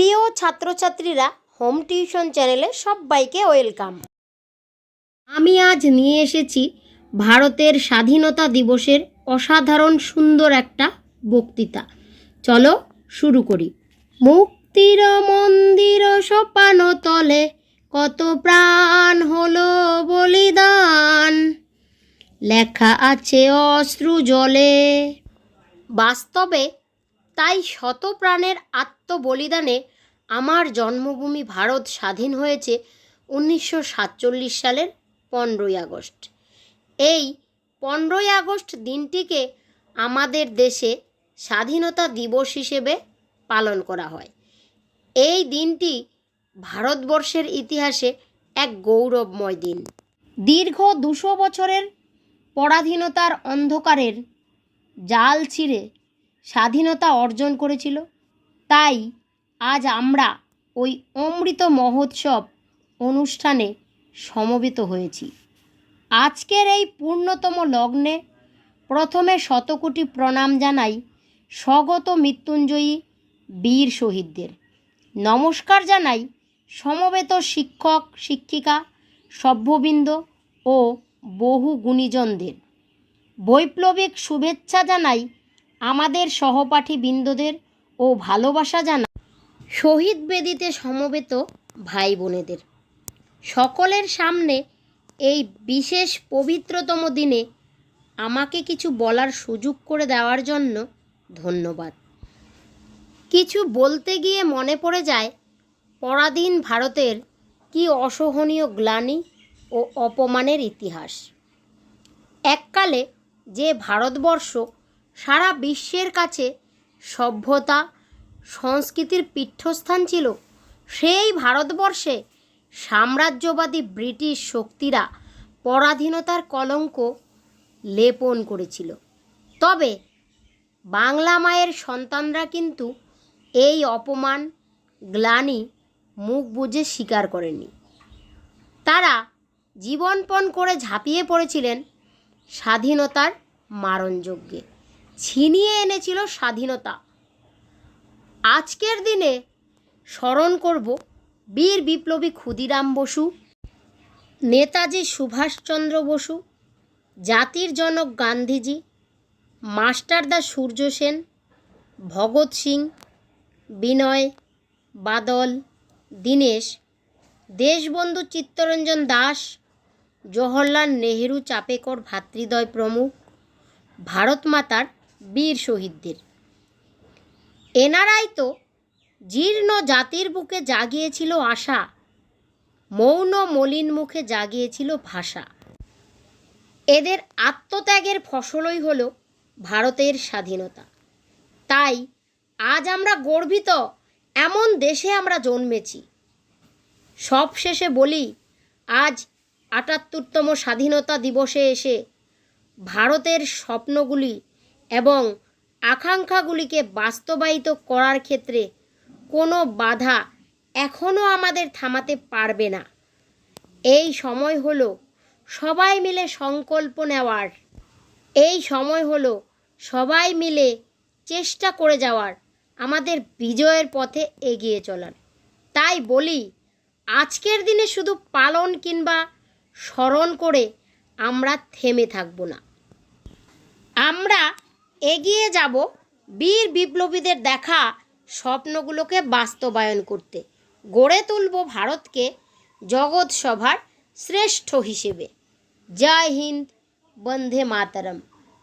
প্রিয় ছাত্রছাত্রীরা, home tuition চ্যানেলে সবাইকে ওয়েলকাম। আমি আজ নিয়ে এসেছি ভারতের স্বাধীনতা দিবসের অসাধারণ সুন্দর একটা বক্তৃতা। চলো শুরু করি। মুক্তির মন্দির সোপান তলে কত প্রাণ হলো বলিদান। লেখা আছে অশ্রু জলে। বাস্তবে তাই শত প্রাণের আত্মবলিদানে আমার জন্মভূমি ভারত স্বাধীন হয়েছে উনিশশো সাতচল্লিশ সালের পনেরোই আগস্ট। এই পনেরোই আগস্ট দিনটিকে আমাদের দেশে স্বাধীনতা দিবস হিসেবে পালন করা হয়। এই দিনটি ভারতবর্ষের ইতিহাসে এক গৌরবময় দিন। দীর্ঘ দুশো বছরের পরাধীনতার অন্ধকারের জাল ছিঁড়ে স্বাধীনতা অর্জন করেছিল। তাই আজ আমরা ওই অমৃত মহোৎসব অনুষ্ঠানে সমবেত হয়েছি। আজকের এই পূর্ণতম লগ্নে প্রথমে শতকোটি প্রণাম জানাই স্বগত মৃত্যুঞ্জয়ী বীর শহীদদের। নমস্কার জানাই সমবেত শিক্ষক, শিক্ষিকা, সভ্যবৃন্দ ও বহু গুণীজনদের। বৈপ্লবিক শুভেচ্ছা জানাই আমাদের সহপাঠী বৃন্দদের ও ভালোবাসা জানা। শহীদ বেদিতে সমবেত ভাই বোনেদের। সকলের সামনে এই বিশেষ পবিত্রতম দিনে আমাকে কিছু বলার সুযোগ করে দেওয়ার জন্য ধন্যবাদ। কিছু বলতে গিয়ে মনে পড়ে যায়, পরাধীন ভারতের কি অসহনীয় গ্লানি ও অপমানের ইতিহাস। এককালে যে ভারতবর্ষ সারা বিশ্বের কাছে সভ্যতা, সংস্কৃতির পীঠস্থান ছিল সেই ভারতবর্ষে সাম্রাজ্যবাদী ব্রিটিশ শক্তিরা পরাধীনতার কলঙ্ক লেপন করেছিল। তবে বাংলা মায়ের সন্তানরা কিন্তু এই অপমান, গ্লানি মুখ বুজে স্বীকার করেনি তারা জীবনপণ করে ঝাঁপিয়ে পড়েছিলেন স্বাধীনতার মারণযজ্ঞে। ছিনিয়ে এনেছিল স্বাধীনতা। আজকের দিনে স্মরণ করব বীর বিপ্লবী ক্ষুদিরাম বসু, নেতাজি সুভাষচন্দ্র বসু, জাতির জনক গান্ধীজি মাস্টারদা সূর্য সেন, ভগৎ সিং, বিনয় বাদল, দীনেশ, দেশবন্ধু চিত্তরঞ্জন দাস, জওহরলাল নেহেরু চাপেকর ভাতৃদ্বয় প্রমুখ, ভারত মাতার বীর শহীদদের। এনারাই তো জীর্ণ জাতির বুকে জাগিয়েছিল আশা, মৌন মলিন মুখে জাগিয়েছিল ভাষা। এদের আত্মত্যাগের ফসলই হলো ভারতের স্বাধীনতা। তাই আজ আমরা গর্বিত, এমন দেশে আমরা জন্মেছি। সব শেষে বলি, আজ আটাত্তরতম স্বাধীনতা দিবসে এসে ভারতের স্বপ্নগুলি এবং আকাঙ্ক্ষাগুলিকে বাস্তবায়িত করার ক্ষেত্রে কোনো বাধা এখনও আমাদের থামাতে পারবে না। এই সময় হলো সবাই মিলে সংকল্প নেওয়ার। এই সময় হলো সবাই মিলে চেষ্টা করে যাওয়ার আমাদের বিজয়ের পথে এগিয়ে চলার। তাই বলি, আজকের দিনে শুধু পালন কিংবা স্মরণ করে আমরা থেমে থাকব না। আমরা এগিয়ে যাব বীর বিপ্লবীদের দেখা স্বপ্নগুলোকে বাস্তবায়ন করতে। গড়ে তুলব ভারতকে জগৎ সভার শ্রেষ্ঠ হিসেবে। জয় হিন্দ, বন্দে মাতারম।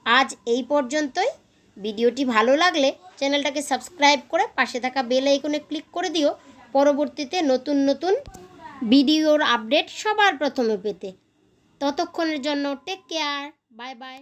আজ এই পর্যন্তই। ভিডিওটি ভালো লাগলে চ্যানেলটাকে সাবস্ক্রাইব করে পাশে থাকা বেল আইকনে ক্লিক করে দিও। পরবর্তীতে নতুন নতুন ভিডিওর আপডেট সবার প্রথমে পেতে। ততক্ষণের জন্য টেক কেয়ার বাই বাই